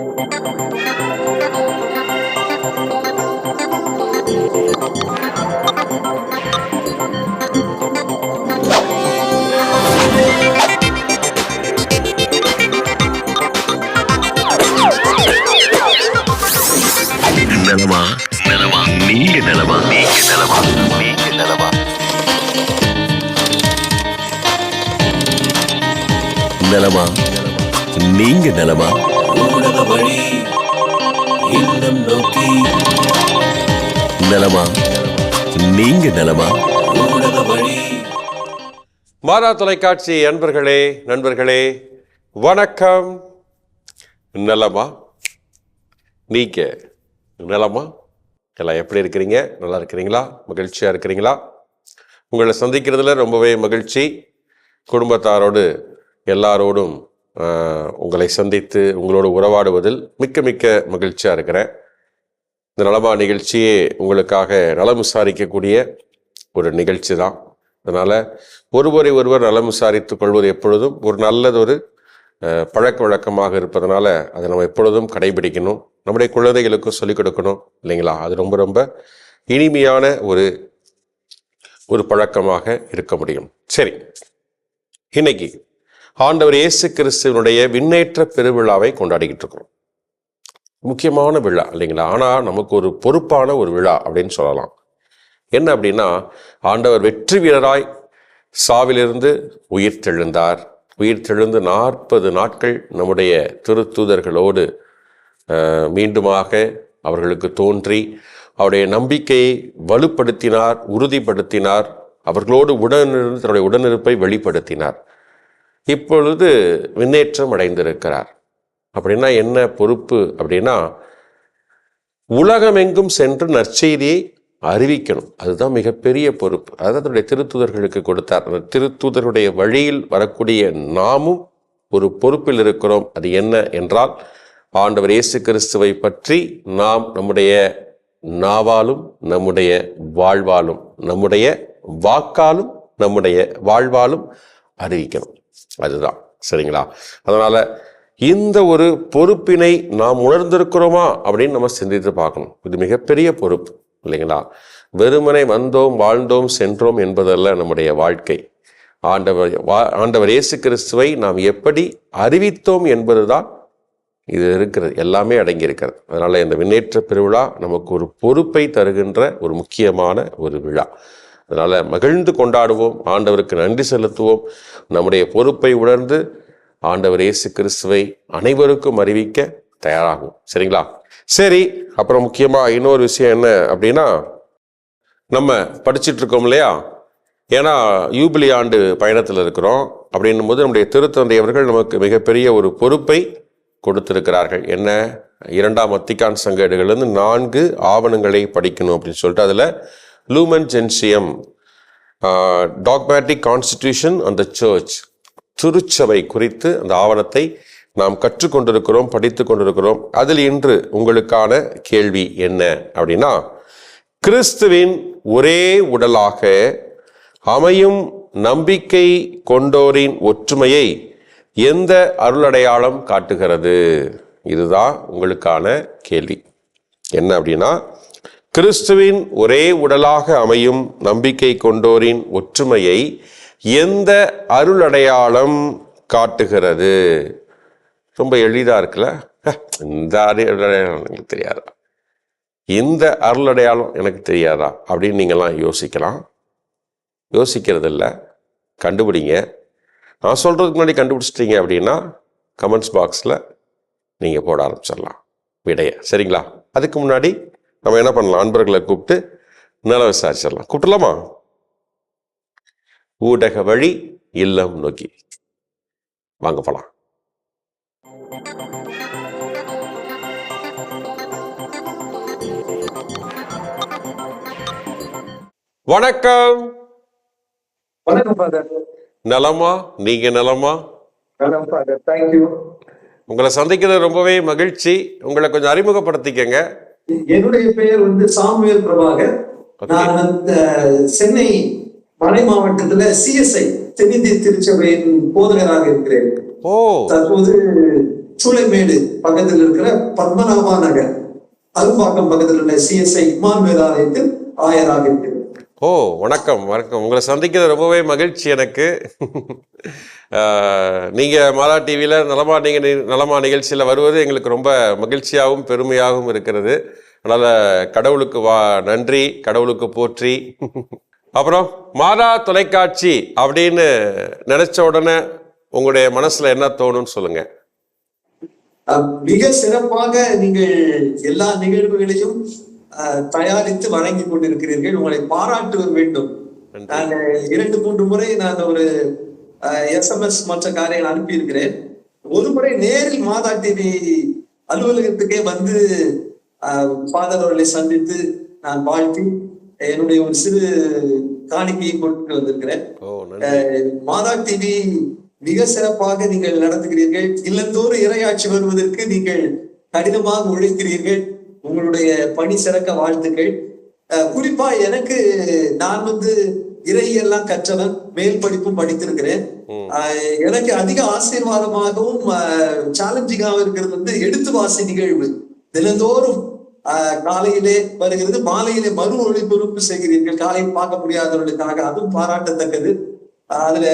நலமா மாதா தொலைக்காட்சி அன்பர்களே நண்பர்களே வணக்கம். நலமா? நீக்க நலமா? எல்லாம் எப்படி இருக்கிறீங்க? நல்லா இருக்கிறீங்களா? மகிழ்ச்சியாக இருக்கிறீங்களா? உங்களை சந்திக்கிறதுல ரொம்பவே மகிழ்ச்சி. குடும்பத்தாரோடு எல்லாரோடும் உங்களை சந்தித்து உங்களோடு உறவாடுவதில் மிக்க மிக்க மகிழ்ச்சியாக இருக்கிறேன். இந்த நலமா நிகழ்ச்சியே உங்களுக்காக நலம் விசாரிக்கக்கூடிய ஒரு நிகழ்ச்சி தான் அதனால் ஒருவரை ஒருவர் நலம் விசாரித்துக் கொள்வது எப்பொழுதும் ஒரு நல்லதொரு பழக்க வழக்கமாக இருப்பதனால அதை நம்ம எப்பொழுதும் கடைபிடிக்கணும். நம்முடைய குழந்தைகளுக்கும் சொல்லிக் கொடுக்கணும் இல்லைங்களா? அது ரொம்ப ரொம்ப இனிமையான ஒரு ஒரு பழக்கமாக இருக்க முடியும். சரி. இன்னைக்கு ஆண்டவர் இயேசு கிறிஸ்துவனுடைய விண்ணேற்ற பெருவிழாவை கொண்டாடிக்கிட்டு இருக்கிறோம். முக்கியமான விழா இல்லைங்களா? ஆனால் நமக்கு ஒரு பொறுப்பான ஒரு விழா அப்படின்னு சொல்லலாம். என்ன அப்படின்னா ஆண்டவர் வெற்றி வீரராய் சாவிலிருந்து உயிர் தெழுந்தார். உயிர் தெழுந்து நாற்பது நாட்கள் நம்முடைய திருத்தூதர்களோடு மீண்டுமாக அவர்களுக்கு தோன்றி அவருடைய நம்பிக்கையை வலுப்படுத்தினார் உறுதிப்படுத்தினார் அவர்களோடு உடனிருந்து தன்னுடைய உடனிருப்பை வெளிப்படுத்தினார். இப்பொழுது விண்ணேற்றம் அடைந்திருக்கிறார். அப்படின்னா என்ன பொறுப்பு அப்படின்னா உலகமெங்கும் சென்று நற்செய்தியை அறிவிக்கணும். அதுதான் மிகப்பெரிய பொறுப்பு. அதை தன்னுடைய திருத்தூதர்களுக்கு கொடுத்தார். அந்த திருத்தூதருடைய வழியில் வரக்கூடிய நாமும் ஒரு பொறுப்பில் இருக்கிறோம். அது என்ன என்றால் ஆண்டவர் இயேசு கிறிஸ்துவை பற்றி நாம் நம்முடைய நாவாலும் நம்முடைய வாழ்வாலும் நம்முடைய வாக்காலும் நம்முடைய வாழ்வாலும் அறிவிக்கணும். அதுதான். சரிங்களா? அதனால் இந்த ஒரு பொறுப்பினை நாம் உணர்ந்திருக்கிறோமா அப்படின்னு நம்ம சிந்தித்து பார்க்கணும். இது மிகப்பெரிய பொறுப்பு. இல்லைங்களா? வெறுமனை வந்தோம் வாழ்ந்தோம் சென்றோம் என்பதல்ல நம்முடைய வாழ்க்கை. ஆண்டவர் வா- ஆண்டவர் இயேசு கிறிஸ்துவை நாம் எப்படி அறிவித்தோம் என்பதுதான் இது இருக்கிறது. எல்லாமே அடங்கியிருக்கிறது. அதனால் இந்த விண்ணேற்ற பெருவிழா நமக்கு ஒரு பொறுப்பை தருகின்ற ஒரு முக்கியமான ஒரு விழா. அதனால் மகிழ்ந்து கொண்டாடுவோம் ஆண்டவருக்கு நன்றி செலுத்துவோம். நம்முடைய பொறுப்பை உணர்ந்து ஆண்டவர் இயேசு கிறிஸ்துவை அனைவருக்கும் அறிவிக்க தயாராகும் சரிங்களா? சரி அப்புறம் முக்கியமாக இன்னொரு விஷயம் என்ன அப்படின்னா நம்ம படிச்சுட்டு இருக்கோம் இல்லையா? ஏன்னா யூபிலி ஆண்டு பயணத்தில் இருக்கிறோம். அப்படின்னும் போது நம்முடைய திருத்தந்தை அவர்கள் நமக்கு மிகப்பெரிய ஒரு பொறுப்பை கொடுத்திருக்கிறார்கள். என்ன? இரண்டாம் அத்திகான் சங்கேடுகள்லேருந்து நான்கு ஆவணங்களை படிக்கணும் அப்படின்னு சொல்லிட்டு அதில் லூமன் ஜென்சியம் டாக்மேட்டிக் கான்ஸ்டிடியூஷன் அந்த சர்ச் திருச்சபை குறித்து அந்த ஆவணத்தை நாம் கற்றுக்கொண்டிருக்கிறோம் படித்து கொண்டிருக்கிறோம். அதில் இன்று உங்களுக்கான கேள்வி என்ன அப்படின்னா கிறிஸ்துவின் ஒரே உடலாக அமையும் நம்பிக்கை கொண்டோரின் ஒற்றுமையை எந்த அருளடையாளம் காட்டுகிறது? இதுதான் உங்களுக்கான கேள்வி. என்ன அப்படின்னா கிறிஸ்துவின் ஒரே உடலாக அமையும் நம்பிக்கை கொண்டோரின் ஒற்றுமையை எந்த அருளடையாளம் காட்டுகிறது? ரொம்ப எளிதாக இருக்குல்ல? ஹ, இந்த அடையாளம் எனக்கு தெரியாதா? இந்த அருளடையாளம் எனக்கு தெரியாதா? அப்படின்னு நீங்களாம் யோசிக்கலாம். யோசிக்கிறது இல்லை கண்டுபிடிங்க. நான் சொல்கிறதுக்கு முன்னாடி கண்டுபிடிச்சிட்டீங்க அப்படின்னா கமெண்ட்ஸ் பாக்ஸில் நீங்கள் போட ஆரம்பிச்சிடலாம். விடைய. சரிங்களா? அதுக்கு முன்னாடி நம்ம என்ன பண்ணலாம்? அன்பர்களை கூப்பிட்டு நில விசாரிச்சிடலாம். கூப்பிடலாமா? ஊடக வழி இல்லம் நோக்கி. வாங்க போகலாம் வணக்கம். நலமா? நீங்க நலமா? உங்களை சந்திக்கிறது ரொம்பவே மகிழ்ச்சி. உங்களை கொஞ்சம் அறிமுகப்படுத்திக்கங்க. என்னுடைய பெயர் வந்து சாமுவேல் பிரபாகர். நான் வந்து சென்னை மலை மாவட்டத்துல சிஎஸ்ஐ தென்னிந்திய திருச்சபையின் போதகராக இருக்கிறேன். ஓ. தற்போது சூளைமேடு பக்கத்தில் இருக்கிற பத்மநாபா நகர் அரும்பாக்கம் பக்கத்தில் உள்ள சிஎஸ்ஐ இமான் வேதாலயத்தில் ஆயராக இருக்கிறது ஓ வணக்கம் வணக்கம். உங்களை சந்திக்கிறது ரொம்பவே மகிழ்ச்சி எனக்கு. நீங்கள் மாலா டிவியில் நலமா நீங்கள் நலமா நிகழ்ச்சியில் வருவது எங்களுக்கு ரொம்ப மகிழ்ச்சியாகவும் பெருமையாகவும் இருக்கிறது. அதனால் கடவுளுக்கு வா நன்றி கடவுளுக்கு போற்றி. அப்புறம் மாதா தொலைக்காட்சி அப்படின்னு நினச்ச உடனே உங்களுடைய மனசில் என்ன தோணும்னு சொல்லுங்கள் மிக சிறப்பாக நீங்கள் எல்லா நிகழ்வுகளையும் தயாரித்து வழங்கி கொண்டிருக்கிறீர்கள். உங்களை பாராட்ட வேண்டும். நான் இரண்டு மூன்று முறை நான் ஒரு எஸ்எம்எஸ் மற்ற காரியங்கள் அனுப்பியிருக்கிறேன். ஒரு முறை நேரில் மாதா டிவி அலுவலகத்துக்கே வந்து ஃபாதர் அவர்களை சந்தித்து நான் வாழ்த்தி என்னுடைய ஒரு சிறு காணிக்கையை கொண்டு வந்திருக்கிறேன். மாதா டிவி மிக சிறப்பாக நீங்கள் நடத்துகிறீர்கள் இல்லந்தோறும் இரையாட்சி வருவதற்கு நீங்கள் கடினமாக உழைக்கிறீர்கள். உங்களுடைய பணி சிறக்க வாழ்த்துக்கள். குறிப்பா எனக்கு நான் வந்து இறையெல்லாம் கற்றவன் மேல் படிப்பும் படித்திருக்கிறேன். எனக்கு அதிக ஆசீர்வாதமாகவும் சேலஞ்சிங்காகவும் இருக்கிறது வந்து எடுத்து வாசி நிகழ்வு. தினந்தோறும் காலையிலே வருகிறது. மாலையிலே மறு ஒளிபரப்பு செய்கிறீர்கள். காலையில் பார்க்க முடியாதவர்களுக்காக. அதுவும் பாராட்டத்தக்கது. அதுல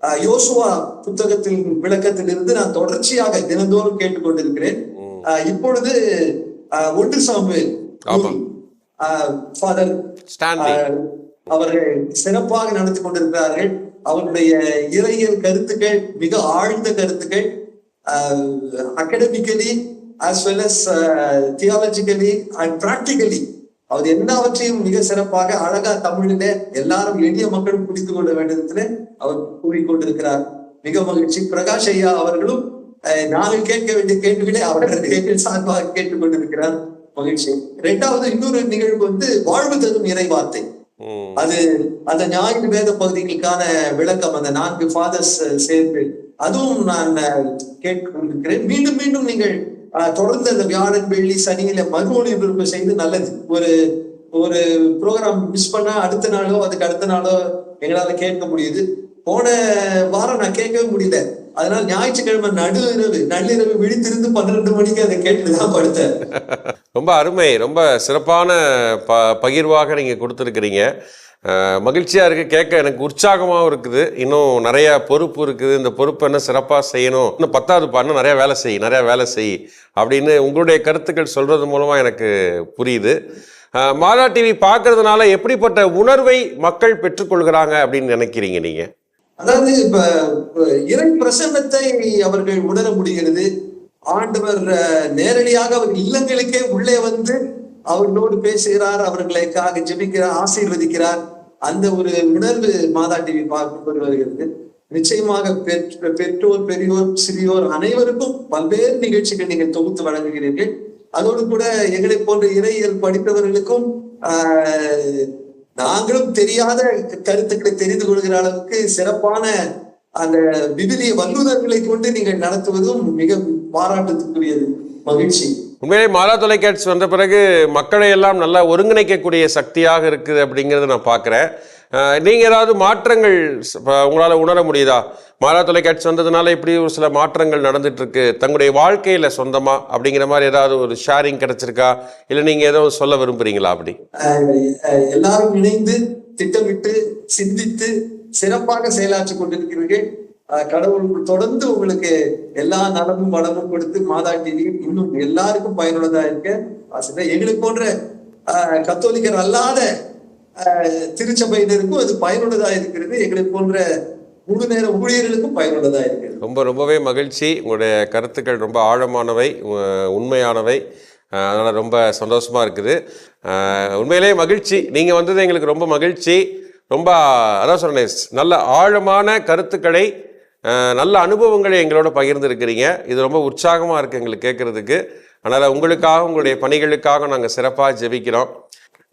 யோசுவா புத்தகத்தின் விளக்கத்தில் இருந்து நான் தொடர்ச்சியாக தினந்தோறும் கேட்டுக்கொண்டிருக்கிறேன். இப்பொழுது ஒன்று சாமுவேல். ஃபாதர் அவர்கள் சிறப்பாக நடத்தி கொண்டிருக்கிறார்கள். அவருடைய இறையியல் கருத்துக்கள் மிக ஆழ்ந்த கருத்துக்கள் academically as well as theologically and practically அவர் எல்லாவற்றையும் மிக சிறப்பாக அழகா தமிழிலே எல்லாரும் எளிய மக்களும் புரிந்து கொள்ள வேண்டியதிலே அவர் கூறிக்கொண்டிருக்கிறார். மிக மகிழ்ச்சி. பிரகாஷ் ஐயா அவர்களும் நாங்கள் கேட்க வேண்டிய கேள்விகளை அவர்கள் சார்பாக கேட்டுக்கொண்டிருக்கிறார். மகிழ்ச்சி. இரண்டாவது இன்னொரு நிகழ்வு வந்து வாழ்வு தரும் இறை வார்த்தை ம். அது அந்த ஞாயிறு வேத பகுதிகளுக்கான விளக்கம் அந்த நான்கு ஃபாதர்ஸ் சேர்ந்து அதுவும் நான் கேட்டுக்கொண்டிருக்கிறேன். மீண்டும் மீண்டும் நீங்கள் தொடர்ந்து அந்த வியாழன் வெள்ளி சனியில மறு ஒளிபரப்பு செய்து நல்லது. ஒரு ஒரு ப்ரோக்ராம் மிஸ் பண்ணா அடுத்த நாளோ அதுக்கு அடுத்த நாளோ எங்களால கேட்க முடியுது. போன வாரம் நான் கேட்கவே முடியல. அதனால ஞாயிற்றுக்கிழமை நடு இரவு நள்ளிரவு விழித்திருந்து பன்னிரெண்டு மணிக்கு அதை கேட்டுதான் படுத்தேன். ரொம்ப அருமை. ரொம்ப சிறப்பான ப பகிர்வாக நீங்கள் கொடுத்துருக்கிறீங்க. மகிழ்ச்சியாக இருக்குது கேட்க எனக்கு உற்சாகமாகவும் இருக்குது. இன்னும் நிறையா பொறுப்பு இருக்குது. இந்த பொறுப்பை என்ன சிறப்பாக செய்யணும்? இன்னும் பத்தாவது பாருன்னு நிறையா வேலை செய் நிறையா வேலை செய் அப்படின்னு உங்களுடைய கருத்துக்கள் சொல்கிறது மூலமாக எனக்கு புரியுது. மாதா டிவி பார்க்கறதுனால எப்படிப்பட்ட உணர்வை மக்கள் பெற்றுக்கொள்கிறாங்க அப்படின்னு நினைக்கிறீங்க நீங்கள் அதாவது இப்ப இறை பிரசன்னத்தை அவர்கள் உணர முடிகிறது. ஆண்டவர் நேரடியாக அவர் இல்லங்களுக்கே உள்ளே வந்து அவர்களோடு பேசுகிறார் அவர்களுக்காக ஜெபிக்கிறார் ஆசீர்வதிக்கிறார். அந்த ஒரு உணர்வு மாதா டிவி பார்க்கும்போது வருகிறது. நிச்சயமாக பெற் பெற்றோர் பெரியோர் சிறியோர் அனைவருக்கும் பல்வேறு நிகழ்ச்சிகள் நீங்கள் தொகுத்து வழங்குகிறீர்கள். அதோடு கூட எங்களை போன்ற இறையியல் படித்தவர்களுக்கும் நாங்களும் தெரியாத கருத்துக்களை தெரிந்து கொள்கிற அளவுக்கு சிறப்பான அந்த விவிலிய வல்லுநர்களை கொண்டு நீங்கள் நடத்துவதும் மிக பாராட்டத்துக்குரியது மகிழ்ச்சி. உண்மையிலே மாலா தொலைக்காட்சி வந்த பிறகு மக்களை எல்லாம் நல்லா ஒருங்கிணைக்கக்கூடிய சக்தியாக இருக்குது அப்படிங்கிறத நான் பார்க்குறேன். நீங்கள் ஏதாவது மாற்றங்கள் உங்களால் உணர முடியுதா? மாலா தொலைக்காட்சி வந்ததுனால இப்படி ஒரு சில மாற்றங்கள் நடந்துட்டுருக்கு. தங்களுடைய வாழ்க்கையில் சொந்தமாக அப்படிங்கிற மாதிரி ஏதாவது ஒரு ஷேரிங் கிடச்சிருக்கா? இல்லை நீங்கள் ஏதோ சொல்ல விரும்புறீங்களா அப்படி? எல்லாரும் இணைந்து திட்டமிட்டு சிந்தித்து சிறப்பாக செயலாற்றி கொண்டிருக்கிறீர்கள். கடவுள் தொடர்ந்து உங்களுக்கு எல்லா நலமும் வளமும் கொடுத்து மாதா டிவியும் இன்னும் எல்லாருக்கும் பயனுள்ளதா இருக்க ஆசிரியர் எங்களுக்கு போன்ற கத்தோலிக்கர் அல்லாத திருச்சபையினருக்கும் அது பயனுள்ளதா இருக்கிறது. எங்களுக்கு போன்ற முழு நேர ஊழியர்களுக்கும் பயனுள்ளதா இருக்கிறது. ரொம்ப ரொம்பவே மகிழ்ச்சி. உங்களுடைய கருத்துக்கள் ரொம்ப ஆழமானவை உ- உண்மையானவை. அதனால் ரொம்ப சந்தோஷமாக இருக்குது. உண்மையிலேயே மகிழ்ச்சி. நீங்கள் வந்தது எங்களுக்கு ரொம்ப மகிழ்ச்சி. ரொம்ப அதான் சொன்னேன் நல்ல ஆழமான கருத்துக்களை நல்ல அனுபவங்களை எங்களோட பகிர்ந்துருக்கிறீங்க. இது ரொம்ப உற்சாகமாக இருக்குது எங்களுக்கு கேட்குறதுக்கு. அதனால் உங்களுக்காக உங்களுடைய பணிகளுக்காக நாங்கள் சிறப்பாக ஜெபிக்கிறோம்.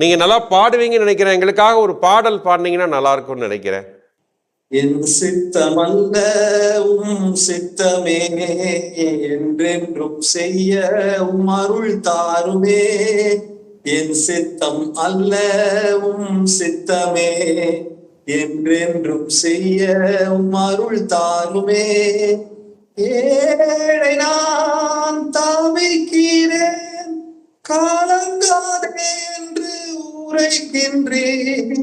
நீங்கள் நல்லா பாடுவீங்கன்னு நினைக்கிறேன். எங்களுக்காக ஒரு பாடல் பாடினீங்கன்னா நல்லா இருக்கும்னு நினைக்கிறேன். என் சித்தமல்ல உம் சித்தமே என்றென்றும் செய்ய உம் அருள் தாருமே. என் சித்தம் அல்ல உம் சித்தமே. என்றென்றும் செய்ய உம் அருள் தாருமே. ஏழை நான் தவிக்கிறேன் காலங்காதே என்று உரைக்கின்றேன்.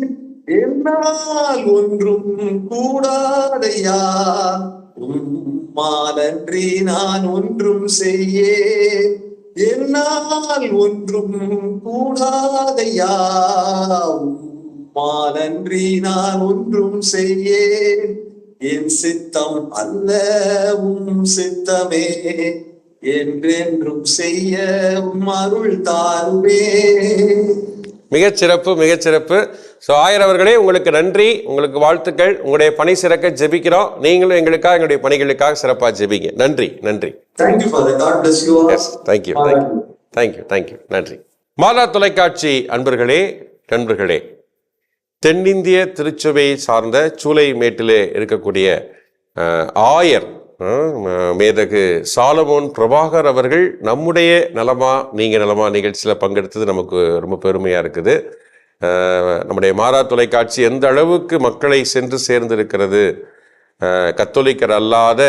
என்னால் ஒன்றும் கூடாதையா? உம்மாலன்றி நான் ஒன்றும் செய்ய என்னால் ஒன்றும் கூடாதையா? உம்மாலன்றி நான் ஒன்றும் செய்யேன். என் சித்தம் அல்ல உம் சித்தமே. என்றென்றும் செய்ய அருள் தாருவே மிகச் சிறப்பு மிகச் சிறப்பு. ஸோ ஆயர் அவர்களே உங்களுக்கு நன்றி உங்களுக்கு வாழ்த்துக்கள். உங்களுடைய பணி சிறக்க ஜெபிக்கிறோம். நீங்களும் எங்களுக்காக எங்களுடைய பணிகளுக்காக சிறப்பாக ஜெபிங்க. நன்றி நன்றி. தேங்க்யூ தேங்க்யூ தேங்க்யூ தேங்க்யூ நன்றி. மாதா தொலைக்காட்சி அன்பர்களே நண்பர்களே. தென்னிந்திய திருச்சபையை சார்ந்த சூளை மேட்டிலே இருக்கக்கூடிய ஆயர் மேதகு சாலமோன் பிரபாகர் அவர்கள் நம்முடைய நலமா நீங்கள் நலமா நிகழ்ச்சியில் பங்கெடுத்தது நமக்கு ரொம்ப பெருமையாக இருக்குது. நம்முடைய மாறா தொலைக்காட்சி எந்த அளவுக்கு மக்களை சென்று சேர்ந்திருக்கிறது? கத்தோலிக்கர் அல்லாத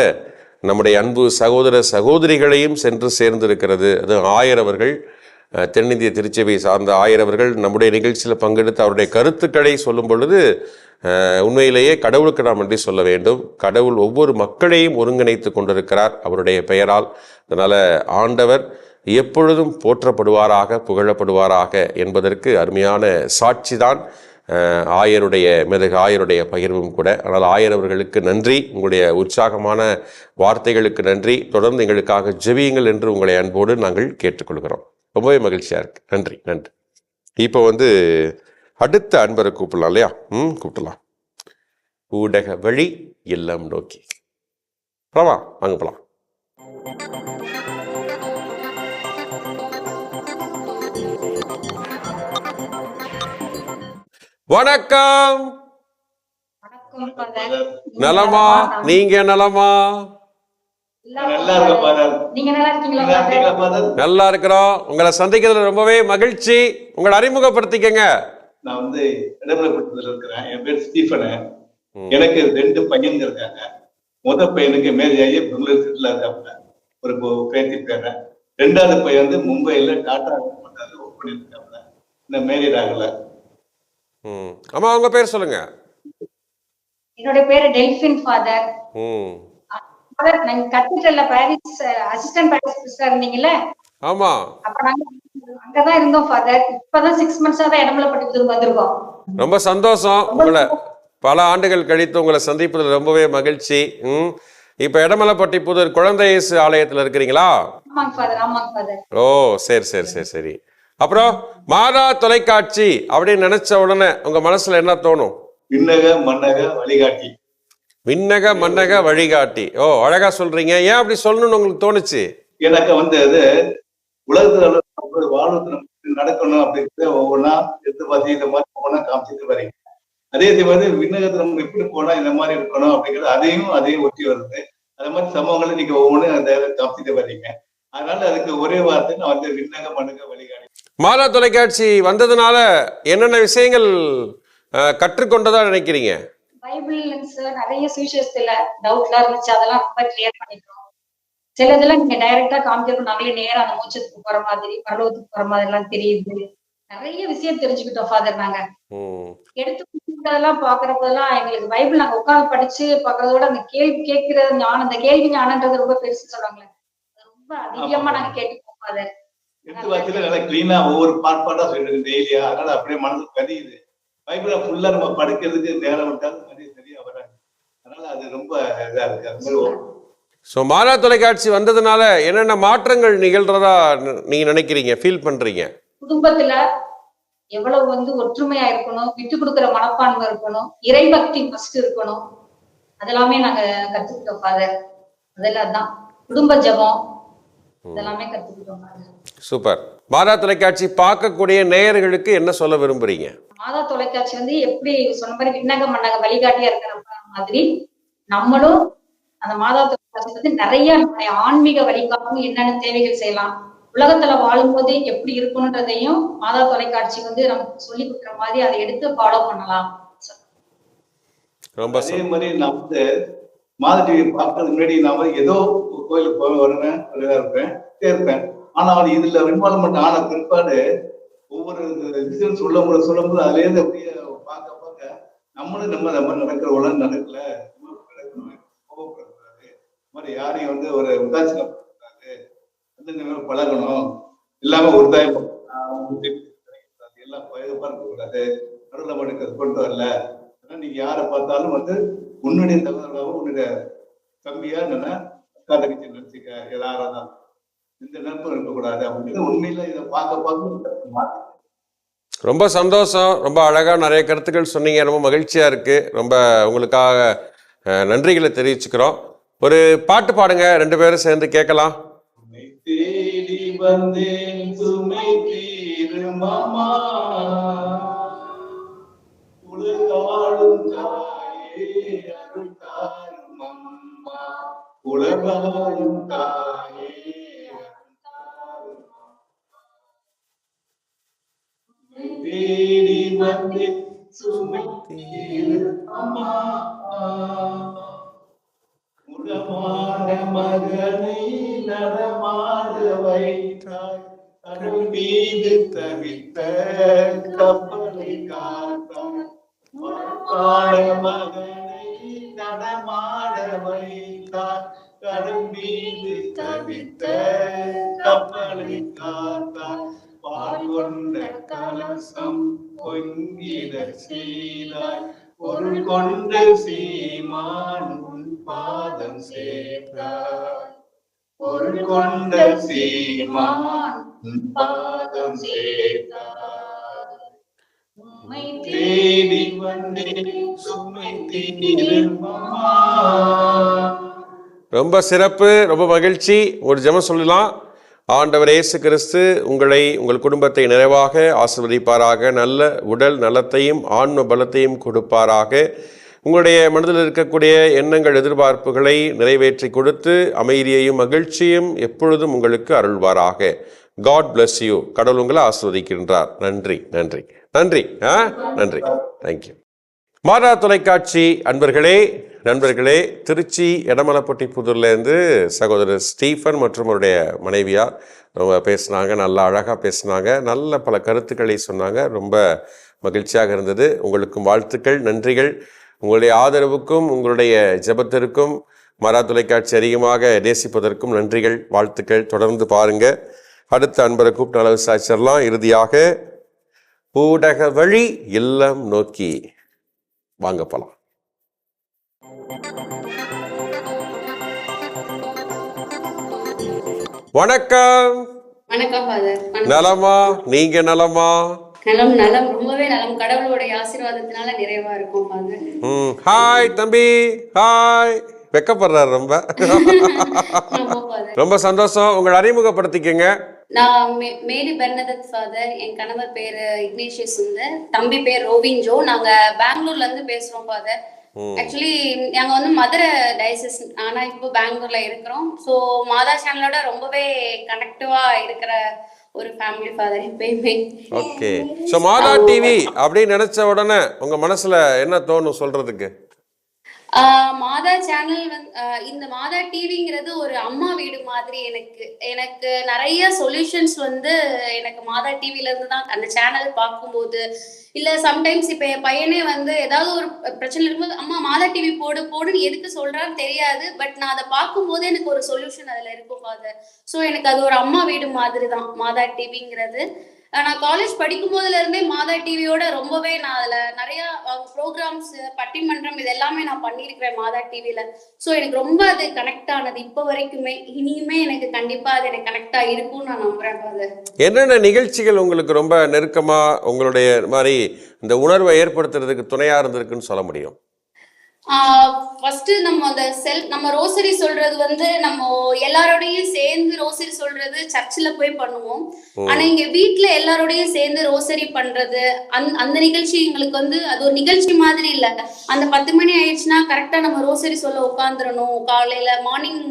நம்முடைய அன்பு சகோதர சகோதரிகளையும் சென்று சேர்ந்திருக்கிறது. அது ஆயர் அவர்கள். தென்னிந்திய திருச்சபையை சார்ந்த ஆயரவர்கள் நம்முடைய நிகழ்ச்சியில் பங்கெடுத்து அவருடைய கருத்துக்களை சொல்லும் பொழுது உண்மையிலேயே கடவுளுக்கு நாம் நன்றி சொல்ல வேண்டும். கடவுள் ஒவ்வொரு மக்களையும் ஒருங்கிணைத்து கொண்டிருக்கிறார் அவருடைய பெயரால். அதனால் ஆண்டவர் எப்பொழுதும் போற்றப்படுவாராக புகழப்படுவாராக என்பதற்கு அருமையான சாட்சி தான் ஆயருடைய மிதகு ஆயருடைய பகிர்வும் கூட. ஆனால் ஆயர் அவர்களுக்கு நன்றி. உங்களுடைய உற்சாகமான வார்த்தைகளுக்கு நன்றி. தொடர்ந்து எங்களுக்காக ஜெபியுங்கள் என்று உங்களை அன்போடு நாங்கள் கேட்டுக்கொள்கிறோம். ரொம்பவே மகிழ்ச்சியா இருக்கு. நன்றி நன்றி. இப்போ வந்து அடுத்த அன்பரை கூப்பிடலாம் இல்லையா? ம் கூப்பிடலாம். ஊடக வழி இல்லம் நோக்கி. போலாமா வாங்க போலாம். வணக்கம். நலமா? நீங்க நலமா? நல்லா இருக்கிறோம். உங்களை சந்திக்கிறதுல ரொம்பவே மகிழ்ச்சி. உங்களை அறிமுகப்படுத்திக்கங்க. நான் வந்து இடமலைப்பட்டத்துல இருக்கிறேன். என் பேர் ஸ்டீஃபனு. எனக்கு ரெண்டு பையன்க இருக்காங்க. முத பையனுக்கு மேரேஜ் ஆகி பெங்களூர் செட்டில் இருக்காங்க ஒரு பேத்தி பேரன் ரெண்டாவது பையன் வந்து மும்பைல டாடா ஒர்க் பண்ணிட்டு இருக்காங்க இன்னும் மேரேஜ் ஆகல. ம். அம்மா உங்க பேர் சொல்லுங்க. என்னோட பேரு ம். ஃபாதர் நாங்க கத்தீட்ரல்ல பாரிஸ் அசிஸ்டன்ட் பாரிஸ் சிஸ்டர் இருந்தீங்கல்ல? ஆமா. அப்ப நாங்க அங்கதான் இருந்தோம் ஃபாதர் இப்பதான் சிக்ஸ் மந்த்ஸா தான் இடமலை பட்டி திரும்ப வந்திருக்கோம். ரொம்ப சந்தோஷம். உங்களை பல ஆண்டுகள் கழித்து உங்களை சந்திப்பதில் ரொம்பவே மகிழ்ச்சி. ம். இப்போ இடமலைப்பட்டி புதூர் குழந்தை இயேசு ஆலயத்தில் இருக்கிறீங்களா? ஆமாங்க ஃபாதர் ஆமாங்க ஃபாதர் ஓ சரி சரி சரி சரி. அப்புறம் மாதா தொலைக்காட்சி அப்படின்னு நினைச்ச உடனே உங்க மனசுல என்ன தோணும்? விண்ணக மன்னக வழிகாட்டி. விண்ணக மன்னக வழிகாட்டி. ஓ அழகா சொல்றீங்க. ஏன் அப்படி சொல்லணும்னு உங்களுக்கு தோணுச்சு? எனக்கு வந்து அது உலகத்துல ஒரு வாழ்வு நடக்கணும் அப்படிங்கிறத ஒவ்வொன்றா எடுத்து பார்த்து இந்த மாதிரி ஒவ்வொன்றா காமிச்சிட்டு வரீங்க. அதே மாதிரி விண்ணகத்துல நம்ம எப்படி போனா இந்த மாதிரி இருக்கணும் அப்படிங்கிறது அதையும் அதையும் ஒட்டி வருது. அது மாதிரி சம்பவங்களை நீங்க ஒவ்வொன்றும் அந்த காமிச்சிட்டு வர்றீங்க அதனால அதுக்கு ஒரே வார்த்தை நான் வந்து விண்ணக மண்ணுக வழிகாட்டி. மாதா தொலைக்காட்சி வந்ததுனால என்னென்ன விஷயங்கள் கற்றுக்கொண்டதா நினைக்கிறீங்க? பைபிள் நிறைய சுவிசேஷத்துல டவுட்லாம் இருந்துச்சு. அதெல்லாம் ரொம்ப கிளியர் பண்ணிட்டோம். சில இதெல்லாம் நீங்க டைரக்டா காமிக்கிறப்ப நாங்களே நேரா அந்த மோட்சத்துக்கு போற மாதிரி பரலோகத்துக்கு போற மாதிரி எல்லாம் தெரியுது. நிறைய விஷயம் தெரிஞ்சுக்கிட்டோம் ஃபாதர் நாங்க. ம். எடுத்து பாக்குறப்பெல்லாம் எங்களுக்கு பைபிள் நாங்க உட்கார்ந்து படிச்சு பாக்குறதோட அந்த கேள்வி கேட்கிற ஞானம் அந்த கேள்வி ஞானன்றது ரொம்ப பெருசு சொல்றாங்களே. ரொம்ப அதிகமா நாங்க கேட்டுப்போம் ஃபாதர் எடுத்து வாசியில நல்லா கிளீனா ஒவ்வொரு பாட் பாட்டா சொல்லிட்டு டெய்லியா அதனால அப்படியே மனசு பதியுது பைபிளை ஃபுல்லா நம்ம படிக்கிறதுக்கு நேரம் இருக்காது மதியம் சரியா வராது. அதனால அது ரொம்ப இதா இருக்கு. அது மாதிரி ஒரு- ஸோ மாதா தொலைக்காட்சி வந்ததுனால என்னென்ன மாற்றங்கள் நிகழ்றதா நீங்க நினைக்கிறீங்க? ஃபீல் பண்றீங்க? குடும்பத்துல எவ்வளவு வந்து ஒற்றுமையா இருக்கணும் விட்டு கொடுக்கிற மனப்பான்மை இருக்கணும் இறைபக்தி ஃபர்ஸ்ட் இருக்கணும். அதெல்லாமே நாங்க கத்துக்கிட்டோம் ஃபாதர் அதெல்லாம் தான் குடும்ப ஜெபம். இதெல்லாமே கத்துக்கிட்டோம். சூப்பர் மாதா தொலைக்காட்சி பார்க்கக்கூடிய நேயர்களுக்கு என்ன சொல்ல விரும்புறீங்க? மாதா தொலைக்காட்சி வந்து எப்படி சொன்ன மாதிரி விண்ணக மன்னக வழிகாட்டியா இருக்கிற மாதிரி நம்மளும் அந்த மாதா தொலைக்காட்சி வந்து நிறைய நம்முடைய ஆன்மீக வழிகாட்டும் என்னென்ன தேவைகள் செய்யலாம் உலகத்துல வாழும்போது எப்படி இருக்கணுன்றதையும் மாதா தொலைக்காட்சி வந்து நமக்கு சொல்லி கொடுக்குற மாதிரி அதை எடுத்து ஃபாலோ பண்ணலாம் ரொம்ப அதே. மாதிரி நான் வந்து மாத டிவி பார்க்கறதுக்கு முன்னாடி நான் வந்து ஏதோ ஒரு கோயிலுக்கு போய் வருவேன் இருப்பேன் இருப்பேன் ஆனா அவன் இதுல இன்வால்மெண்ட் ஆன பிற்பாடு ஒவ்வொரு விஷயம் சொல்லும் போது சொல்லும் போது அதுல இருந்து அப்படியே பார்க்க பார்க்க நம்மளும் நம்ம நம்ம நடக்கிற உலகம் நடக்கல. நம்ம மாதிரி யாரையும் வந்து ஒரு உதாசீனப்படக்கூடாது வந்து இந்த பழகணும். எல்லாமே ஒரு தாய் எல்லாம் பயப்பட இருக்கக்கூடாது நடுவில் மடுக்க கொண்டு வரல. ஆனா நீங்க யாரை பார்த்தாலும் வந்து உன்னுடைய தகவலாகவும் உன்னுடைய கம்மியா என்ன அக்கா தங்கச்சி நினைச்சுக்க. எல்லாரும் தான் இந்த நினைப்பு இருக்கக்கூடாது அப்படிங்கிறது உண்மையில இதை பார்க்க பார்க்க மாத்தி. ரொம்ப சந்தோஷம். ரொம்ப அழகாக நிறைய கருத்துக்கள் சொன்னீங்க. ரொம்ப மகிழ்ச்சியாக இருக்குது ரொம்ப உங்களுக்காக நன்றிகளை தெரிவிச்சுக்கிறோம். ஒரு பாட்டு பாடுங்க. ரெண்டு பேரும் சேர்ந்து கேட்கலாம். தேடி வந்தேன். சுமை தீருமாமா உலகாளும் உலகாளும் தேடி சுமத்தீர் அம்மா. தீருமாமா மகனை நடமாட வைத்தாய். கடல் மீது தவித்த கப்பலை காத்தாய். முடமான மகனை நடமாட வைத்தாய். கடல் மீது தவித்த கப்பலை காத்தாய். பால் கலசம் பொங்கிட செய்தாய் பொருள் கொண்ட சீமான் உன் பாதம் சேர்த்தாய் பொருள் கொண்ட சீமான் உன் பாதம் சேர்த்தாய் உம்மை தேடி வந்தேன் சுமை ரொம்ப சிறப்பு ரொம்ப மகிழ்ச்சி. ஒரு ஜெபம் சொல்லலாம். ஆண்டவர் இயேசு கிறிஸ்து உங்களை உங்கள் குடும்பத்தை நிறைவாக ஆசிர்வதிப்பாராக. நல்ல உடல் நலத்தையும் ஆன்ம பலத்தையும் கொடுப்பாராக. உங்களுடைய மனதில் இருக்கக்கூடிய எண்ணங்கள் எதிர்பார்ப்புகளை நிறைவேற்றி கொடுத்து அமைதியையும் மகிழ்ச்சியும் எப்பொழுதும் உங்களுக்கு அருள்வாராக. காட் பிளஸ் யூ கடவுள் உங்களை ஆஸ்வதிக்கின்றார் நன்றி நன்றி. நன்றி. ஆ? நன்றி. தேங்க்யூ மாதா தொலைக்காட்சி அன்பர்களே நண்பர்களே திருச்சி இடமலைப்பட்டி புதூர்லேருந்து சகோதரர் ஸ்டீஃபன் மற்றும் அவருடைய மனைவியார் ரொம்ப பேசுனாங்க நல்லா அழகாக பேசுனாங்க நல்ல பல கருத்துக்களை சொன்னாங்க. ரொம்ப மகிழ்ச்சியாக இருந்தது. உங்களுக்கும் வாழ்த்துக்கள் நன்றிகள். உங்களுடைய ஆதரவுக்கும் உங்களுடைய ஜெபத்திற்கும் மரா தொலைக்காட்சி அதிகமாக நேசிப்பதற்கும் நன்றிகள் வாழ்த்துக்கள். தொடர்ந்து பாருங்க. அடுத்த அன்பரை கூப்பிட்டு அளவு சாய்ச்சிடலாம். இறுதியாக ஊடக வழி இல்லம் நோக்கி. வாங்க போகலாம் வணக்கம். நலமா? நீங்க நலமா? நலம் நலம். ரொம்பவே நலம். கடவுளுடைய ஆசீர்வாதத்தினால நிறைவா இருக்கும் ம் ஹாய் தம்பி. ஹாய் வெக்கப்படுறாரு ரொம்ப. ரொம்ப சந்தோஷம். உங்களை அறிமுகப்படுத்திக்கங்க. நான் மேரி பெர்னதத் ஃபாதர் என் கணவர் பேரு இக்னேஷியஸ் சுந்தர் தம்பி பேர் ரோவின் ஜோ. நாங்க பெங்களூர்ல இருந்து பேசுறோம் ஃபாதர் ஆக்சுவலி நாங்க வந்து மதுரை டயசிஸ் ஆனா இப்போ பெங்களூர்ல இருக்கிறோம். ஸோ மாதா சேனலோட ரொம்பவே கனெக்டிவா இருக்கிற ஒரு ஃபேமிலி ஃபாதர் எப்பயுமே. ஓகே ஸோ மாதா டிவி அப்படின்னு நினைச்ச உடனே உங்க மனசுல என்ன தோணும் சொல்றதுக்கு? மாதா சேனல் வந்து இந்த மாதா டிவிங்கிறது ஒரு அம்மா வீடு மாதிரி எனக்கு எனக்கு நிறைய சொல்யூஷன்ஸ் வந்து எனக்கு மாதா டிவில இருந்து தான் அந்த சேனல் பார்க்கும்போது இல்ல சம்டைம்ஸ் இப்ப என் பையனே வந்து ஏதாவது ஒரு பிரச்சனை இருக்கும்போது அம்மா மாதா டிவி போடு போடுன்னு எதுக்கு சொல்றான்னு தெரியாது பட் நான் அதை பார்க்கும்போது எனக்கு ஒரு சொல்யூஷன் அதுல இருக்கும் ஃபாதர் ஸோ எனக்கு அது ஒரு அம்மா வீடு மாதிரி தான் மாதா டிவிங்கிறது. நான் காலேஜ் படிக்கும் போதுல இருந்தே மாதா டிவியோட ரொம்பவே நான் அதுல நிறைய ப்ரோக்ராம்ஸ் பட்டிமன்றம் இது எல்லாமே நான் பண்ணியிருக்கிறேன் மாதா டிவில ஸோ எனக்கு ரொம்ப அது கனெக்ட் ஆனது. இப்போ வரைக்குமே இனியுமே எனக்கு கண்டிப்பா அது எனக்கு கனெக்டா இருக்கும்னு நான் நம்புறேன் ஃபாதர் என்னென்ன நிகழ்ச்சிகள் உங்களுக்கு ரொம்ப நெருக்கமா உங்களுடைய மாதிரி இந்த உணர்வை ஏற்படுத்துறதுக்கு துணையா இருந்திருக்குன்னு சொல்ல முடியும்? ஃபர்ஸ்ட் நம்ம அந்த செல் நம்ம ரோசரி சொல்றது வந்து நம்ம எல்லாரோடையும் சேர்ந்து ரோசரி சொல்றது சர்ச்சில் போய் பண்ணுவோம். ஆனா இங்க வீட்ல எல்லாரோடையும் சேர்ந்து ரோசரி பண்றது அந்த அந்த நிகழ்ச்சி எங்களுக்கு வந்து அது ஒரு நிகழ்ச்சி மாதிரி இல்ல. அந்த பத்து மணி ஆயிடுச்சுன்னா கரெக்டா நம்ம ரோசரி சொல்ல உட்காந்துடணும் காலையில மார்னிங்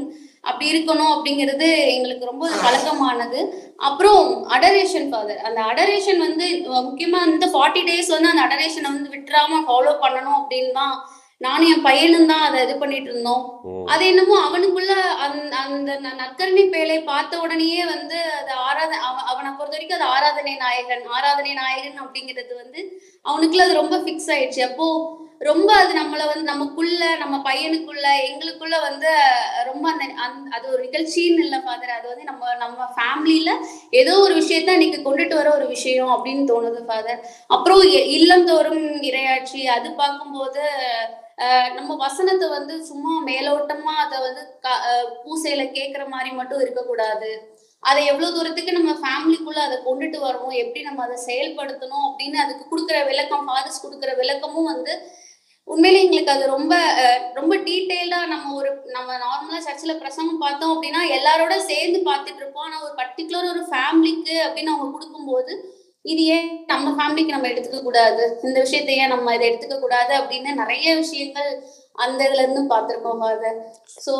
அப்படி இருக்கணும் அப்படிங்கிறது எங்களுக்கு ரொம்ப பழக்கமானது. அப்புறம் அடரேஷன் ஃபாதர் அந்த அடரேஷன் வந்து முக்கியமா இந்த ஃபார்ட்டி டேஸ் வந்து அந்த அடரேஷனை வந்து விட்டுறாம ஃபாலோ பண்ணணும் அப்படின்னு தான் நானும் என் பையனும் தான் அதை இது பண்ணிட்டு இருந்தோம். அது என்னமோ அவனுக்குள்ள அந்த அந்த நற்கருணை பேழை பார்த்த உடனேயே வந்து அது ஆராதனை அவ- அவனை பொறுத்த வரைக்கும் அது ஆராதனை நாயகன் ஆராதனை நாயகன் அப்படிங்கிறது வந்து அவனுக்குள்ள அது ரொம்ப ஃபிக்ஸ் ஆயிடுச்சு அப்போ ரொம்ப அது நம்மள வந்து நமக்குள்ள நம்ம பையனுக்குள்ள எங்களுக்குள்ள வந்து ரொம்ப அந்த அது ஒரு நிகழ்ச்சின்னு இல்லை ஃபாதர் அது வந்து நம்ம நம்ம ஃபேமிலியில ஏதோ ஒரு விஷயத்த இன்னைக்கு கொண்டுட்டு வர ஒரு விஷயம் அப்படின்னு தோணுது ஃபாதர் அப்புறம் இல்லந்தோறும் இரையாட்சி அது பார்க்கும்போது நம்ம வசனத்தை வந்து சும்மா மேலோட்டமா அதை வந்து அஹ், பூசையில கேட்குற மாதிரி மட்டும் இருக்கக்கூடாது. அதை எவ்வளவு தூரத்துக்கு நம்ம ஃபேமிலிக்குள்ள அதை கொண்டுட்டு வரணும்? எப்படி நம்ம அதை செயல்படுத்தணும்? அப்படின்னு அதுக்கு கொடுக்குற விளக்கம் ஃபாதர்ஸ் கொடுக்குற விளக்கமும் வந்து உண்மையிலே எங்களுக்கு அது ரொம்ப ரொம்ப டீட்டெயில்டா நம்ம ஒரு நம்ம நார்மலா சர்ச்சில் பிரசங்கம் பார்த்தோம் அப்படின்னா எல்லாரோட சேர்ந்து பார்த்துட்டு இருப்போம். ஆனா ஒரு பர்டிகுலர் ஒரு ஃபேமிலிக்கு அப்படின்னு அவங்க கொடுக்கும்போது இது ஏன் நம்ம ஃபேமிலிக்கு நம்ம எடுத்துக்க கூடாது இந்த விஷயத்தையே ஏன் நம்ம இதை எடுத்துக்க கூடாது அப்படின்னு நிறைய விஷயங்கள் அந்த இதுல இருந்து பார்த்திருக்கோம் ஸோ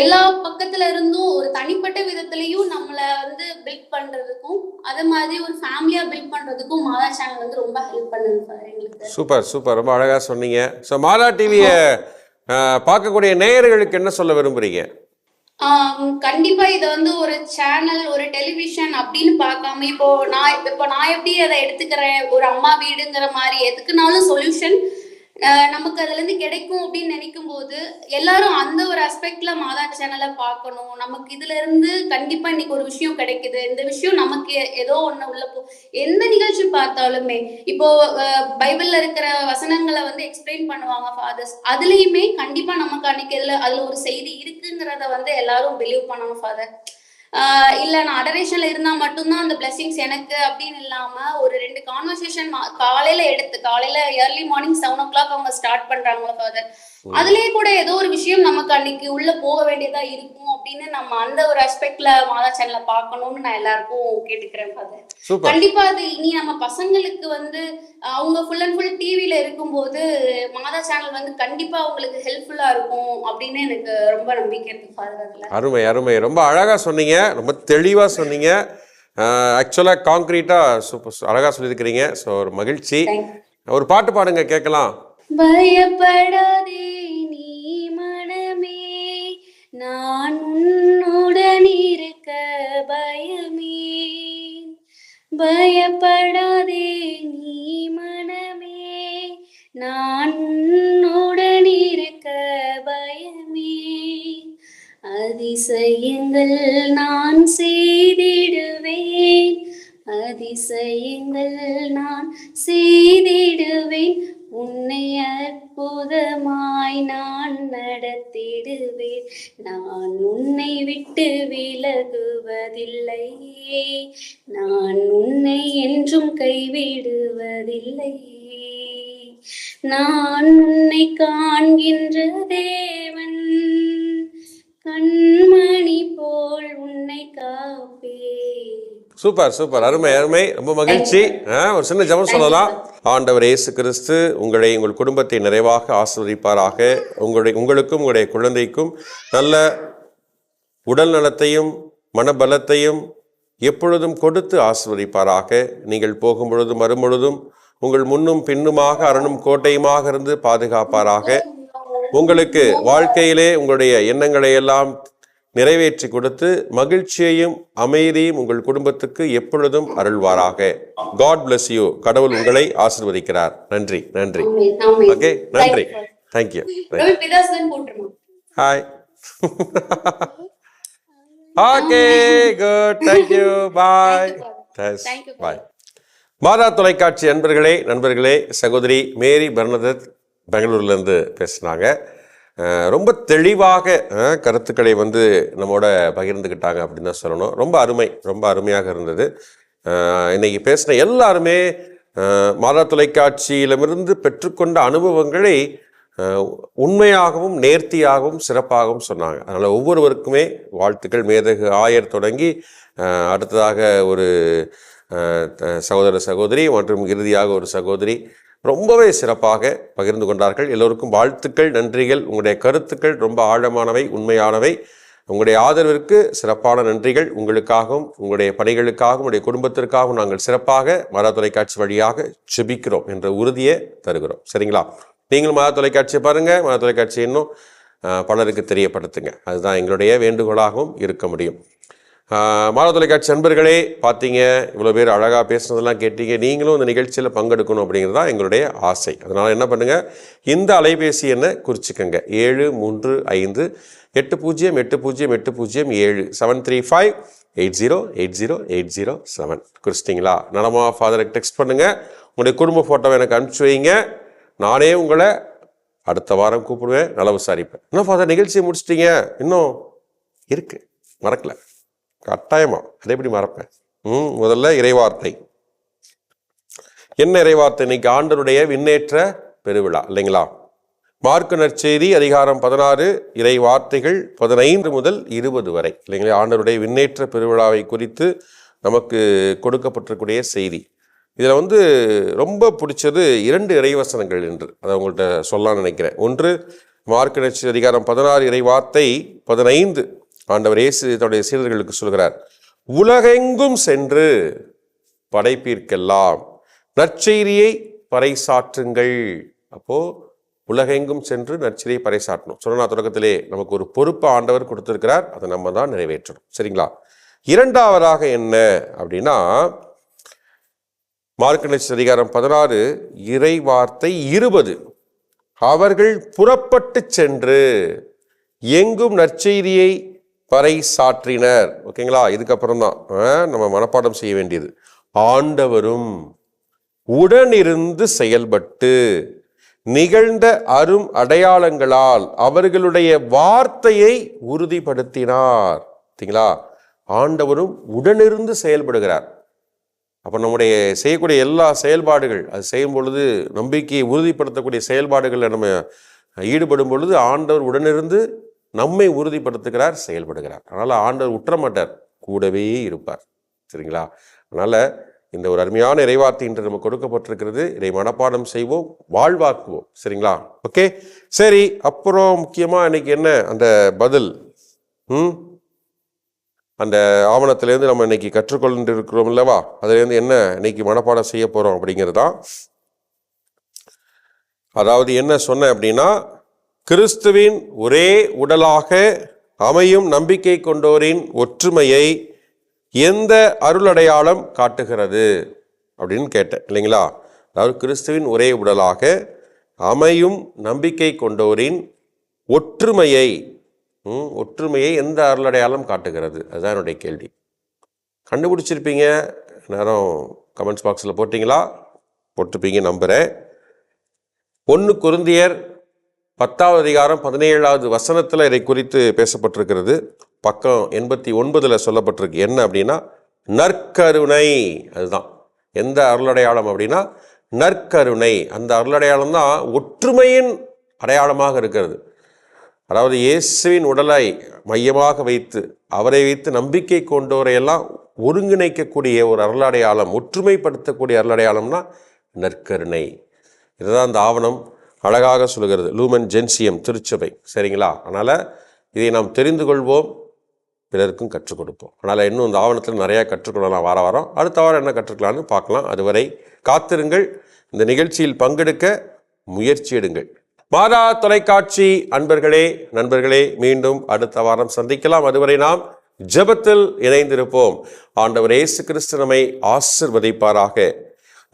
எல்லா பக்கத்துல இருந்தும் ஒரு தனிப்பட்ட விதத்துலயும் நம்மள வந்து பில்ட் பண்றதுக்கும் அதே மாதிரி ஒரு ஃபேமிலியா பில்ட் பண்றதுக்கும் மாதா சேனல் வந்து ரொம்ப ஹெல்ப் பண்ணுது ஃபாதர் எங்களுக்கு. Super super. ரொம்ப அழகாக சொன்னீங்க. ஸோ மாதா டிவியை பார்க்கக்கூடிய நேயர்களுக்கு என்ன சொல்ல விரும்புறீங்க? கண்டிப்பா இதை வந்து ஒரு சேனல் ஒரு டெலிவிஷன் அப்படின்னு பார்க்காம இப்போ நான் இப்போ நான் எப்படி அதை எடுத்துக்கிறேன்? ஒரு அம்மா வீடுங்கிற மாதிரி எதுக்குனாலும் சொல்யூஷன் நமக்கு அதுல இருந்து கிடைக்கும் அப்படின்னு நினைக்கும் போது எல்லாரும் அந்த ஒரு அஸ்பெக்ட்ல மாதா சேனலை பார்க்கணும். நமக்கு இதுல இருந்து கண்டிப்பா இன்னைக்கு ஒரு விஷயம் கிடைக்குது. இந்த விஷயம் நமக்கு ஏதோ ஒண்ணு உள்ள போ எந்த நிகழ்ச்சி பார்த்தாலுமே இப்போ பைபிள்ல இருக்கிற வசனங்களை வந்து எக்ஸ்பிளைன் பண்ணுவாங்க ஃபாதர்ஸ் அதுலயுமே கண்டிப்பா நமக்கு அன்னைக்கு இதுல அதுல ஒரு செய்தி இருக்குங்கிறத வந்து எல்லாரும் பிலீவ் பண்ணணும் ஃபாதர் இல்ல நான் அடரேஷன்ல இருந்தா மட்டும்தான் அந்த பிளெஸிங்ஸ் எனக்கு அப்படின்னு இல்லாம ஒரு ரெண்டு கான்வர்சேஷன் காலையில எடுத்து காலையில early morning seven o'clock அவங்க ஸ்டார்ட் பண்றாங்களோ ஃபாதர் அதுலயே கூட ஏதோ ஒரு விஷயம் நமக்கு அன்னைக்கு உள்ள போக வேண்டியதா இருக்கும் அப்படின்னு நம்ம அந்த ஒரு அஸ்பெக்ட்ல மாதா சேனல்ல பார்க்கணும்னு நான் எல்லாருக்கும் கேட்டுக்கிறேன் கண்டிப்பா அது இனி நம்ம பசங்களுக்கு வந்து அவங்க ஃபுல் அண்ட் ஃபுல் டிவில இருக்கும்போது மாதா சேனல் வந்து கண்டிப்பா அவங்களுக்கு ஹெல்ப்ஃபுல்லா இருக்கும் அப்படின்னு எனக்கு ரொம்ப நம்பிக்கை இருக்கு அருமை அருமை. ரொம்ப அழகாக சொன்னீங்க. ரொம்ப தெளிவாக சொன்னீங்க. ஆக்சுவலாக காங்க்ரீட்டாக சூப்பர் அழகாக சொல்லியிருக்கிறீங்க. ஸோ ஒரு மகிழ்ச்சி. ஒரு பாட்டு பாடுங்க கேட்கலாம். பயப்படாதே நீ மனமே. நான் உன்னுடன் இருக்க பயமே. பயப்படாதே நீ மனமே. நான் உன்னுடன் இருக்க பயமே. அதிசயங்கள் நான் செய்திடுவேன். அதிசயங்கள் நான் செய்திடுவேன். உன்னை அற்புதமாய் நான் நடத்திடுவேன். நான் உன்னை விட்டு விலகுவதில்லை நான் உன்னை என்றும் கைவிடுவதில்லை நான் உன்னை காண்கின்ற தேவன். கண் சூப்பர் சூப்பர். அருமை அருமை. ரொம்ப மகிழ்ச்சி. ஆ, ஒரு சின்ன ஜெபம் சொல்லலாம். ஆண்டவர் இயேசு கிறிஸ்து உங்களை உங்கள் குடும்பத்தை நிறைவாக ஆசிர்வதிப்பாராக. உங்களுடைய உங்களுக்கும் உங்களுடைய குழந்தைக்கும் நல்ல உடல் நலத்தையும் மனபலத்தையும் எப்பொழுதும் கொடுத்து ஆசிர்வதிப்பாராக. நீங்கள் போகும் பொழுதும் வரும்பொழுதும் உங்கள் முன்னும் பின்னுமாக அரணும் கோட்டையுமாக இருந்து பாதுகாப்பாராக. உங்களுக்கு வாழ்க்கையிலே உங்களுடைய எண்ணங்களை எல்லாம் நிறைவேற்றி கொடுத்து மகிழ்ச்சியையும் அமைதியும் உங்கள் குடும்பத்துக்கு எப்பொழுதும் அருள்வாராக. காட் bless யூ கடவுள் உங்களை ஆசிர்வதிக்கிறார். நன்றி நன்றி. ஓகே நன்றி. Thank you. Thank you hi okay good thank you bye bye Madha தொலைக்காட்சி நண்பர்களே நண்பர்களே சகோதரி மேரி பர்னதத் பெங்களூர்லேருந்து பேசுனாங்க. ரொம்ப தெளிவாக கருத்துக்களை வந்து நம்மோட பகிர்ந்துக்கிட்டாங்க அப்படின்னு தான் சொல்லணும். ரொம்ப அருமை ரொம்ப அருமையாக இருந்தது. இன்றைக்கி இன்னைக்கு பேசின எல்லாருமே மாதா தொலைக்காட்சியிடமிருந்து பெற்றுக்கொண்ட அனுபவங்களை உண்மையாகவும் நேர்த்தியாகவும் சிறப்பாகவும் சொன்னாங்க. அதனால் ஒவ்வொருவருக்குமே வாழ்த்துக்கள். மேதகு ஆயர் தொடங்கி அடுத்ததாக ஒரு த- சகோதர சகோதரி மற்றும் இறுதியாக ஒரு சகோதரி. ரொம்பவே சிறப்பாக பகிர்ந்து கொண்டார்கள். எல்லோருக்கும் வாழ்த்துக்கள் நன்றிகள். உங்களுடைய கருத்துக்கள் ரொம்ப ஆழமானவை உண்மையானவை. உங்களுடைய ஆதரவிற்கு சிறப்பான நன்றிகள். உங்களுக்காகவும் உங்களுடைய பணிகளுக்காகவும் உங்களுடைய குடும்பத்திற்காகவும் நாங்கள் சிறப்பாக மத தொலைக்காட்சி வழியாக செபிக்கிறோம் என்ற உறுதியை தருகிறோம். சரிங்களா? நீங்களும் மத தொலைக்காட்சியை பாருங்கள் மத தொலைக்காட்சி இன்னும் பலருக்கு தெரியப்படுத்துங்க. அதுதான் எங்களுடைய வேண்டுகோளாகவும் இருக்க முடியும். மாத தொலைக்காட்சி நண்பர்களே பார்த்தீங்க இவ்வளோ பேர் அழகாக பேசுனதெல்லாம் கேட்டீங்க. நீங்களும் இந்த நிகழ்ச்சியில் பங்கெடுக்கணும் அப்படிங்கிறது தான் எங்களுடைய ஆசை. அதனால் என்ன பண்ணுங்கள் இந்த அலைபேசி எண்ணை குறிச்சிக்கங்க. ஏழு மூன்று ஐந்து எட்டு பூஜ்ஜியம் எட்டு பூஜ்ஜியம் எட்டு பூஜ்ஜியம் ஏழு seven three five eight zero eight zero eight zero seven குறிச்சிட்டிங்களா? நடமா ஃபாதருக்கு டெக்ஸ்ட் பண்ணுங்கள் உங்களுடைய குடும்ப ஃபோட்டோவை எனக்கு அனுப்பிச்சி வைங்க. நானே உங்களை அடுத்த வாரம் கூப்பிடுவேன். நல விசாரிப்பேன். இன்னும் ஃபாதர் நிகழ்ச்சியை முடிச்சிட்டீங்க? இன்னும் இருக்குது மறக்கலை. கட்டாயமாக அதை எப்படி மறப்பேன்? ம் முதல்ல இறைவார்த்தை. என்ன இறைவார்த்தை? இன்னைக்கு ஆண்டருடைய விண்ணேற்ற பெருவிழா இல்லைங்களா? மார்க்க நற்செய்தி அதிகாரம் பதினாறு இறை வார்த்தைகள் பதினைந்து முதல் இருபது வரை இல்லைங்களா? ஆண்டருடைய விண்ணேற்ற பெருவிழாவை குறித்து நமக்கு கொடுக்கப்பட்டிருக்கூடிய செய்தி. இதில் வந்து ரொம்ப பிடிச்சது இரண்டு இறைவசனங்கள் என்று அதை உங்கள்கிட்ட சொல்லலாம்னு நினைக்கிறேன். ஒன்று மார்க்க நற்செய்தி அதிகாரம் பதினாறு இறை வார்த்தை பதினைந்து ஆண்டவர் இயேசு தன்னுடைய சீடர்களுக்கு சொல்கிறார் உலகெங்கும் சென்று படைப்பிற்கெல்லாம் நற்செய்தியை பறைசாற்றுங்கள். அப்போ உலகெங்கும் சென்று நற்செய்தியை பறைசாற்றணும். சொன்னா தொடக்கத்திலே நமக்கு ஒரு பொறுப்பு ஆண்டவர் கொடுத்திருக்கிறார் அதை நம்ம தான் நிறைவேற்றணும். சரிங்களா? இரண்டாவதாக என்ன அப்படின்னா மார்க்கணிச்ச அதிகாரம் பதினாறு இறை வார்த்தை இருபது. அவர்கள் புறப்பட்டு சென்று எங்கும் நற்செய்தியை பறைசாற்றினர். ஓகேங்களா? இதுக்கப்புறம் தான் நம்ம மனப்பாடம் செய்ய வேண்டியது. ஆண்டவரும் உடனிருந்து செயல்பட்டு நிகழ்ந்த அரும் அடையாளங்களால் அவர்களுடைய வார்த்தையை உறுதிப்படுத்தினார். ஓகேங்களா? ஆண்டவரும் உடனிருந்து செயல்படுகிறார். அப்போ நம்முடைய செய்யக்கூடிய எல்லா செயல்பாடுகள் அது செய்யும் பொழுது நம்பிக்கையை உறுதிப்படுத்தக்கூடிய செயல்பாடுகளில் நம்ம ஈடுபடும் பொழுது ஆண்டவர் உடனிருந்து நம்மை உறுதிப்படுத்துகிறார் செயல்படுகிறார். அதனால் ஆண்டவர் உற்றமட்டர் கூடவே இருப்பார். சரிங்களா? அதனால் இந்த ஒரு அருமையான இறைவார்த்தை இன்று நமக்கு கொடுக்கப்பட்டிருக்கிறது. இதை மனப்பாடம் செய்வோம் வாழ்வாக்குவோம். சரிங்களா? ஓகே? சரி அப்புறம் முக்கியமாக இன்னைக்கு என்ன? அந்த பதில். ம்? அந்த ஆவணத்திலேருந்து நம்ம இன்னைக்கு கற்றுக்கொண்டு இருக்கிறோம் இல்லவா? அதுலேருந்து என்ன இன்னைக்கு மனப்பாடம் செய்ய போகிறோம் அப்படிங்கிறது தான் அதாவது என்ன சொன்னேன் அப்படின்னா கிறிஸ்துவின் ஒரே உடலாக அமையும் நம்பிக்கை கொண்டோரின் ஒற்றுமையை எந்த அருளடையாளம் காட்டுகிறது? அப்படின்னு கேட்டேன் இல்லைங்களா? அதாவது கிறிஸ்துவின் ஒரே உடலாக அமையும் நம்பிக்கை கொண்டோரின் ஒற்றுமையை ம், ஒற்றுமையை எந்த அருளடையாளம் காட்டுகிறது? அதுதான் என்னுடைய கேள்வி. கண்டுபிடிச்சிருப்பீங்க. நேரம் கமெண்ட்ஸ் பாக்ஸில் போட்டிங்களா? போட்டிருப்பீங்க நம்புகிறேன் ஒன்று குருந்தியர் பத்தாவது அதிகாரம் பதினேழாவது வசனத்தில் இதை குறித்து பேசப்பட்டிருக்கிறது. பக்கம் எண்பத்தி ஒன்பதில் சொல்லப்பட்டிருக்கு. என்ன அப்படின்னா நற்கருணை. அதுதான். எந்த அருளடையாளம் அப்படின்னா நற்கருணை. அந்த அருளடையாளம் தான் ஒற்றுமையின் அடையாளமாக இருக்கிறது. அதாவது இயேசுவின் உடலை மையமாக வைத்து அவரை வைத்து நம்பிக்கை கொண்டோரையெல்லாம் ஒருங்கிணைக்கக்கூடிய ஒரு அருளடையாளம் ஒற்றுமைப்படுத்தக்கூடிய அருளடையாளம்னா நற்கருணை. இதுதான் அந்த ஆவணம். அழகாக சொல்கிறது லூமன் ஜென்சியம் திருச்சபை. சரிங்களா? அதனால் இதை நாம் தெரிந்து கொள்வோம். பிறருக்கும் கற்றுக் கொடுப்போம். அதனால் இன்னும் இந்த ஆவணத்தில் நிறையா கற்றுக்கொள்ளலாம் வார வாரம். அடுத்த வாரம் என்ன கற்றுக்கலாம்னு பார்க்கலாம். அதுவரை காத்திருங்கள். இந்த நிகழ்ச்சியில் பங்கெடுக்க முயற்சி எடுங்கள். மாதா தொலைக்காட்சி அன்பர்களே நண்பர்களே மீண்டும் அடுத்த வாரம் சந்திக்கலாம். அதுவரை நாம் ஜெபத்தில் இணைந்திருப்போம். ஆண்டவர் இயேசு கிறிஸ்து நம்மை ஆசிர்வதிப்பாராக.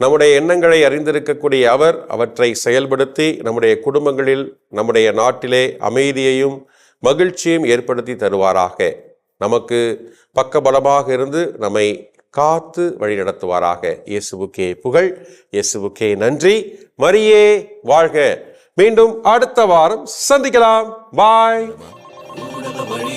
நம்முடைய எண்ணங்களை அறிந்திருக்கக்கூடிய அவர் அவற்றை செயல்படுத்தி நம்முடைய குடும்பங்களில் நம்முடைய நாட்டிலே அமைதியையும் மகிழ்ச்சியும் ஏற்படுத்தி தருவாராக. நமக்கு பக்கபலமாக இருந்து நம்மை காத்து வழி நடத்துவாராக. இயேசுவுக்கே புகழ் இயேசுவுக்கே நன்றி. மரியே வாழ்க. மீண்டும் அடுத்த வாரம் சந்திக்கலாம். பாய். வழி